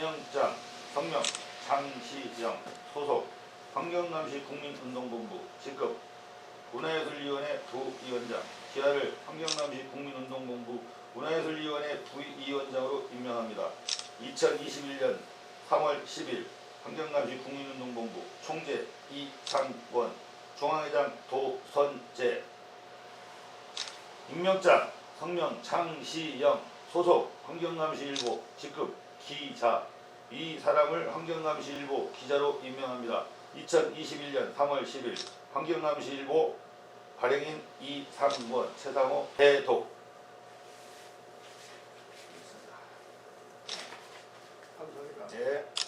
임명장 성명 장시영 소속 환경남시 국민운동본부 직급 문화예술위원회 부위원장 기하를 환경남시 국민운동본부 문화예술위원회 부위원장으로 임명합니다. 2021년 3월 10일 환경남시 국민운동본부 총재 이상원 중앙회장 도선재 임명장 성명 장시영 소속 환경남시 일보 직급 기자 이 사람을 환경남시일보 기자로 임명합니다. 2021년 3월 10일 환경남시일보 발행인 이상원 최상호 대독 감사합니다. 네.